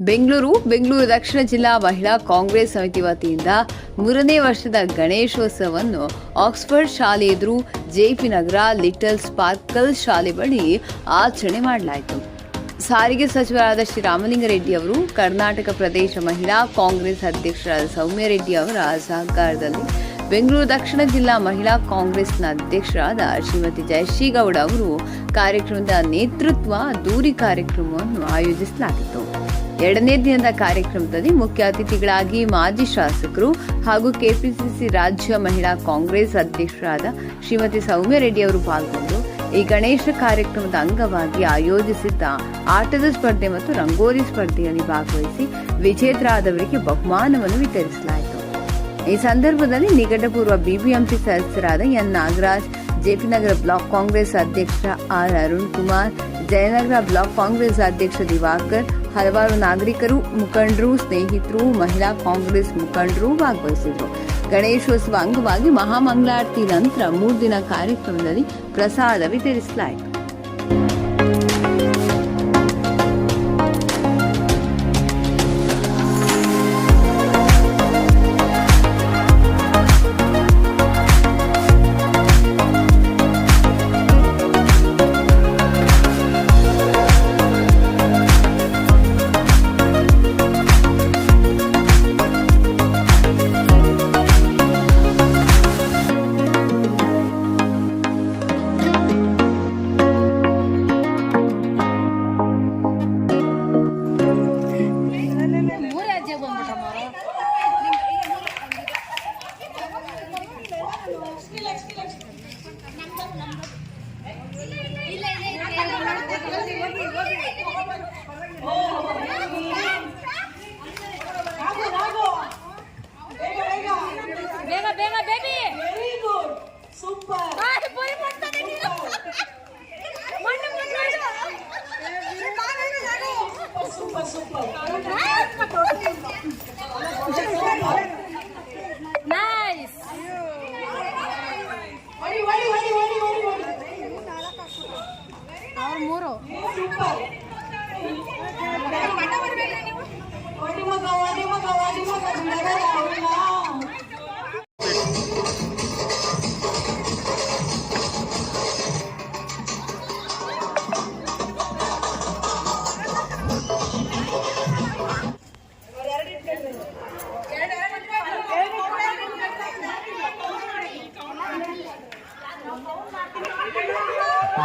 ಬೆಂಗಳೂರು ಬೆಂಗಳೂರು ದಕ್ಷಿಣ ಜಿಲ್ಲಾ ಮಹಿಳಾ ಕಾಂಗ್ರೆಸ್ ಸಮಿತಿ ವತಿಯಿಂದ ಮೂರನೇ ವರ್ಷದ ಗಣೇಶೋತ್ಸವವನ್ನು ಆಕ್ಸ್ಫರ್ಡ್ ಶಾಲೆ ಎದುರು ಜೆಪಿ ನಗರ ಲಿಟಲ್ ಸ್ಪಾರ್ಕಲ್ ಶಾಲೆ ಬಳಿ ಆಚರಣೆ ಮಾಡಲಾಯಿತು. ಸಾರಿಗೆ ಸಚಿವರಾದ ಶ್ರೀ ರಾಮಲಿಂಗಾರೆಡ್ಡಿ ಅವರು, ಕರ್ನಾಟಕ ಪ್ರದೇಶ ಮಹಿಳಾ ಕಾಂಗ್ರೆಸ್ ಅಧ್ಯಕ್ಷರಾದ ಸೌಮ್ಯ ರೆಡ್ಡಿ ಅವರ ಸಹಕಾರದಲ್ಲಿ ಬೆಂಗಳೂರು ದಕ್ಷಿಣ ಜಿಲ್ಲಾ ಮಹಿಳಾ ಕಾಂಗ್ರೆಸ್ನ ಅಧ್ಯಕ್ಷರಾದ ಶ್ರೀಮತಿ ಜಯಶ್ರೀಗೌಡ ಅವರು ಕಾರ್ಯಕ್ರಮದ ನೇತೃತ್ವ, ದೂರಿ ಕಾರ್ಯಕ್ರಮವನ್ನು ಆಯೋಜಿಸಲಾಗಿತ್ತು. ಎರಡನೇ ದಿನದ ಕಾರ್ಯಕ್ರಮದಲ್ಲಿ ಮುಖ್ಯ ಅತಿಥಿಗಳಾಗಿ ಮಾಜಿ ಶಾಸಕರು ಹಾಗೂ ಕೆಪಿಸಿಸಿ ರಾಜ್ಯ ಮಹಿಳಾ ಕಾಂಗ್ರೆಸ್ ಅಧ್ಯಕ್ಷರಾದ ಶ್ರೀಮತಿ ಸೌಮ್ಯ ರೆಡ್ಡಿ ಅವರು ಪಾಲ್ಗೊಂಡು ಈ ಗಣೇಶ ಕಾರ್ಯಕ್ರಮದ ಅಂಗವಾಗಿ ಆಯೋಜಿಸಿದ್ದ ಆಟದ ಸ್ಪರ್ಧೆ ಮತ್ತು ರಂಗೋಲಿ ಸ್ಪರ್ಧೆಯಲ್ಲಿ ಭಾಗವಹಿಸಿ ವಿಜೇತರಾದವರಿಗೆ ಬಹುಮಾನವನ್ನು ವಿತರಿಸಲಾಯಿತು. ಈ ಸಂದರ್ಭದಲ್ಲಿ ನಿಕಟಪೂರ್ವ ಬಿಬಿಎಂಪಿ ಸದಸ್ಯರಾದ N Nagaraj, JP Nagar block Congress ಅಧ್ಯಕ್ಷ ಆರ್ ಅರುಣ್ ಕುಮಾರ್, ಜಯನಗರ ಬ್ಲಾಕ್ ಕಾಂಗ್ರೆಸ್ ಅಧ್ಯಕ್ಷ ದಿವಾಕರ್ ಹಲವಾರು ನಾಗರಿಕರು, ಮುಖಂಡರು, ಸ್ನೇಹಿತರು, ಮಹಿಳಾ ಕಾಂಗ್ರೆಸ್ ಮುಖಂಡರು ಭಾಗವಹಿಸಿದ್ರು. ಗಣೇಶೋತ್ಸವ ಅಂಗವಾಗಿ ಮಹಾಮಂಗಳಾರತಿ ನಂತರ ಮೂರು ದಿನ ಕಾರ್ಯಕ್ರಮದಲ್ಲಿ ಪ್ರಸಾದ ವಿತರಿಸಲಾಯಿತು. ಮೂರು ಸೂಪರ್ ಹೊಡಿ ಮಗ ಹೊಡಿ ಮಗ ಹೊಡಿ ಮಗ Ha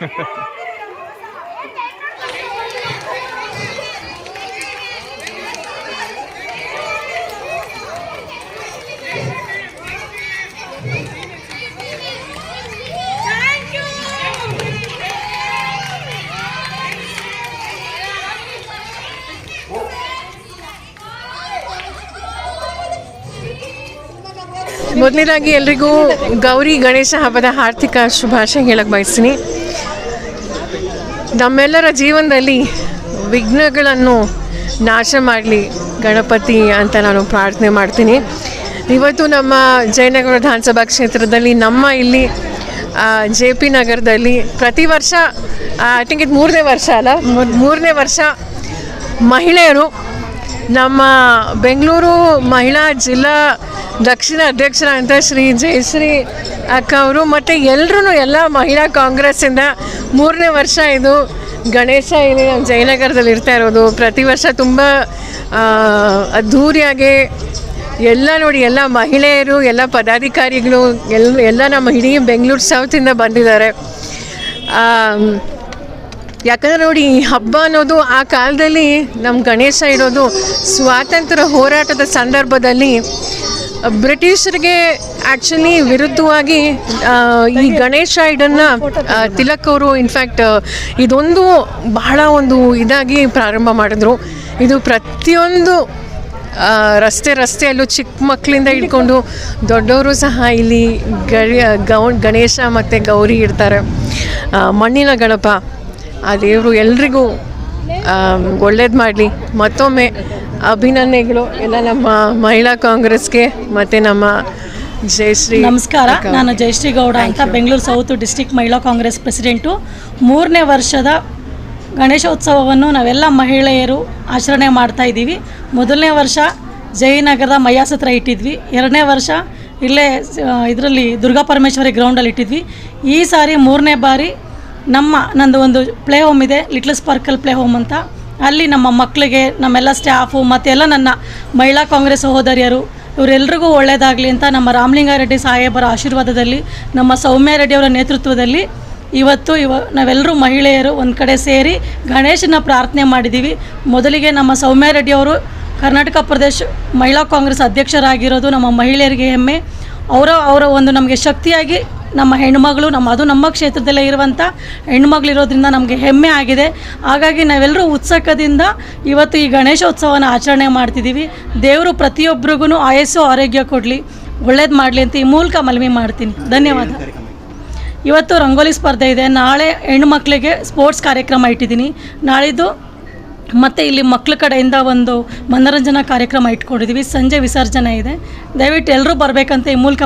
ha ha. ಮೊದಲನೇದಾಗಿ ಎಲ್ರಿಗೂ ಗೌರಿ ಗಣೇಶ ಹಬ್ಬದ ಆರ್ಥಿಕ ಶುಭಾಶಯ ಹೇಳಕ್ಕೆ ಬಯಸ್ತೀನಿ. ನಮ್ಮೆಲ್ಲರ ಜೀವನದಲ್ಲಿ ವಿಘ್ನಗಳನ್ನು ನಾಶ ಮಾಡಲಿ ಗಣಪತಿ ಅಂತ ನಾನು ಪ್ರಾರ್ಥನೆ ಮಾಡ್ತೀನಿ. ಇವತ್ತು ನಮ್ಮ ಜಯನಗರ ವಿಧಾನಸಭಾ ಕ್ಷೇತ್ರದಲ್ಲಿ, ನಮ್ಮ ಇಲ್ಲಿ ಜೆ ಪಿ ನಗರದಲ್ಲಿ ಪ್ರತಿ ವರ್ಷ ಐ ಥಿಂಕ್ ಇದು ಮೂರನೇ ವರ್ಷ ಅಲ್ಲ ಮೂರನೇ ವರ್ಷ ಮಹಿಳೆಯರು ನಮ್ಮ ಬೆಂಗಳೂರು ಮಹಿಳಾ ಜಿಲ್ಲಾ ದಕ್ಷಿಣ ಅಧ್ಯಕ್ಷರಾದ ಶ್ರೀ ಜಯಶ್ರೀ ಅಕ್ಕ ಅವರು, ಮತ್ತು ಎಲ್ಲರೂ ಎಲ್ಲ ಮಹಿಳಾ ಕಾಂಗ್ರೆಸ್ಸಿಂದ ಮೂರನೇ ವರ್ಷ ಇದು ಗಣೇಶ ಇಲ್ಲಿ ನಮ್ಮ ಜಯನಗರದಲ್ಲಿ ಇರ್ತಾ ಇರೋದು. ಪ್ರತಿ ವರ್ಷ ತುಂಬ ಅದ್ಧೂರಿಯಾಗಿ ಎಲ್ಲ ನೋಡಿ, ಎಲ್ಲ ಮಹಿಳೆಯರು, ಎಲ್ಲ ಪದಾಧಿಕಾರಿಗಳು ಎಲ್ಲ ಎಲ್ಲ ನಮ್ಮ ಇಡೀ ಬೆಂಗಳೂರು ಸೌತಿಂದ ಬಂದಿದ್ದಾರೆ. ಯಾಕಂದ್ರೆ ನೋಡಿ, ಈ ಹಬ್ಬ ಅನ್ನೋದು ಆ ಕಾಲದಲ್ಲಿ ನಮ್ಮ ಗಣೇಶ ಇರೋದು ಸ್ವಾತಂತ್ರ್ಯ ಹೋರಾಟದ ಸಂದರ್ಭದಲ್ಲಿ ಬ್ರಿಟಿಷರಿಗೆ ಆ್ಯಕ್ಚುಲಿ ವಿರುದ್ಧವಾಗಿ ಈ ಗಣೇಶ ಇದನ್ನು ತಿಲಕ್ ಅವರು ಇನ್ಫ್ಯಾಕ್ಟ್ ಇದೊಂದು ಬಹಳ ಒಂದು ಇದಾಗಿ ಪ್ರಾರಂಭ ಮಾಡಿದ್ರು. ಇದು ಪ್ರತಿಯೊಂದು ರಸ್ತೆ ರಸ್ತೆಯಲ್ಲೂ ಚಿಕ್ಕ ಮಕ್ಕಳಿಂದ ಹಿಡ್ಕೊಂಡು ದೊಡ್ಡವರು ಸಹ ಇಲ್ಲಿ ಗರಿ, ಗೌ, ಗಣೇಶ ಮತ್ತು ಗೌರಿ ಇಡ್ತಾರೆ. ಮಣ್ಣಿನ ಗಣಪ, ಆ ದೇವರು ಎಲ್ರಿಗೂ ಒಳ್ಳೇದು ಮಾಡಲಿ. ಮತ್ತೊಮ್ಮೆ ಅಭಿನಂದನೆಗಳು ಎಲ್ಲ ನಮ್ಮ ಮಹಿಳಾ ಕಾಂಗ್ರೆಸ್ಗೆ ಮತ್ತು ನಮ್ಮ ಜಯಶ್ರೀ ನಮಸ್ಕಾರ ನಾನು ಜಯಶ್ರೀ ಗೌಡ ಅಂತ ಬೆಂಗಳೂರು ಸೌತ್ ಡಿಸ್ಟಿಕ್ ಮಹಿಳಾ ಕಾಂಗ್ರೆಸ್ ಪ್ರೆಸಿಡೆಂಟು. ಮೂರನೇ ವರ್ಷದ ಗಣೇಶೋತ್ಸವವನ್ನು ನಾವೆಲ್ಲ ಮಹಿಳೆಯರು ಆಚರಣೆ ಮಾಡ್ತಾ ಇದ್ದೀವಿ. ಮೊದಲನೇ ವರ್ಷ ಜಯನಗರದ ಮಯಾಸತ್ರ ಹತ್ರ ಇಟ್ಟಿದ್ವಿ. ಎರಡನೇ ವರ್ಷ ಇಲ್ಲೇ ಇದರಲ್ಲಿ ದುರ್ಗಾ ಪರಮೇಶ್ವರಿ ಗ್ರೌಂಡಲ್ಲಿ ಇಟ್ಟಿದ್ವಿ. ಈ ಸಾರಿ ಮೂರನೇ ಬಾರಿ ನಮ್ಮ ನಂದು ಒಂದು ಪ್ಲೇ ಹೋಮ್ ಇದೆ ಲಿಟ್ಲ್ ಸ್ಪಾರ್ಕಲ್ ಪ್ಲೇ ಹೋಮ್ ಅಂತ. ಅಲ್ಲಿ ನಮ್ಮ ಮಕ್ಕಳಿಗೆ ನಮ್ಮೆಲ್ಲ ಸ್ಟಾಫು ಮತ್ತೆಲ್ಲ ನನ್ನ ಮಹಿಳಾ ಕಾಂಗ್ರೆಸ್ ಸಹೋದರಿಯರು ಇವರೆಲ್ಲರಿಗೂ ಒಳ್ಳೆಯದಾಗಲಿ ಅಂತ ನಮ್ಮ ರಾಮಲಿಂಗಾರೆಡ್ಡಿ ಸಾಹೇಬರ ಆಶೀರ್ವಾದದಲ್ಲಿ, ನಮ್ಮ ಸೌಮ್ಯ ರೆಡ್ಡಿ ಅವರ ನೇತೃತ್ವದಲ್ಲಿ ಇವತ್ತು ಇವ, ನಾವೆಲ್ಲರೂ ಮಹಿಳೆಯರು ಒಂದು ಕಡೆ ಸೇರಿ ಗಣೇಶನ ಪ್ರಾರ್ಥನೆ ಮಾಡಿದ್ದೀವಿ ಮೊದಲಿಗೆ ನಮ್ಮ ಸೌಮ್ಯ ರೆಡ್ಡಿ ಅವರು ಕರ್ನಾಟಕ ಪ್ರದೇಶ ಮಹಿಳಾ ಕಾಂಗ್ರೆಸ್ ಅಧ್ಯಕ್ಷರಾಗಿರೋದು ನಮ್ಮ ಮಹಿಳೆಯರಿಗೆ ಹೆಮ್ಮೆ. ಅವರ ಅವರ ಒಂದು ನಮಗೆ ಶಕ್ತಿಯಾಗಿ ನಮ್ಮ ಹೆಣ್ಮಗಳು ನಮ್ಮ ಅದು ನಮ್ಮ ಕ್ಷೇತ್ರದಲ್ಲೇ ಇರುವಂಥ ಹೆಣ್ಮಗಳಿರೋದ್ರಿಂದ ನಮಗೆ ಹೆಮ್ಮೆ ಆಗಿದೆ. ಹಾಗಾಗಿ ನಾವೆಲ್ಲರೂ ಉತ್ಸುಕದಿಂದ ಇವತ್ತು ಈ ಗಣೇಶೋತ್ಸವನ ಆಚರಣೆ ಮಾಡ್ತಿದ್ದೀವಿ. ದೇವರು ಪ್ರತಿಯೊಬ್ಬರಿಗೂ ಆಯಸ್ಸು, ಆರೋಗ್ಯ ಕೊಡಲಿ. ಒಳ್ಳೇದು ಮಾಡಲಿ ಅಂತ ಈ ಮೂಲಕ ಮನವಿ ಮಾಡ್ತೀನಿ. ಧನ್ಯವಾದ. ಇವತ್ತು ರಂಗೋಲಿ ಸ್ಪರ್ಧೆ ಇದೆ. ನಾಳೆ ಹೆಣ್ಮಕ್ಳಿಗೆ ಸ್ಪೋರ್ಟ್ಸ್ ಕಾರ್ಯಕ್ರಮ ಇಟ್ಟಿದ್ದೀನಿ. ನಾಳಿದ್ದು ಮತ್ತು ಇಲ್ಲಿ ಮಕ್ಕಳ ಕಡೆಯಿಂದ ಒಂದು ಮನೋರಂಜನಾ ಕಾರ್ಯಕ್ರಮ ಇಟ್ಕೊಂಡಿದ್ದೀವಿ. ಸಂಜೆ ವಿಸರ್ಜನೆ ಇದೆ. ದಯವಿಟ್ಟು ಎಲ್ಲರೂ ಬರಬೇಕಂತ ಈ ಮೂಲಕ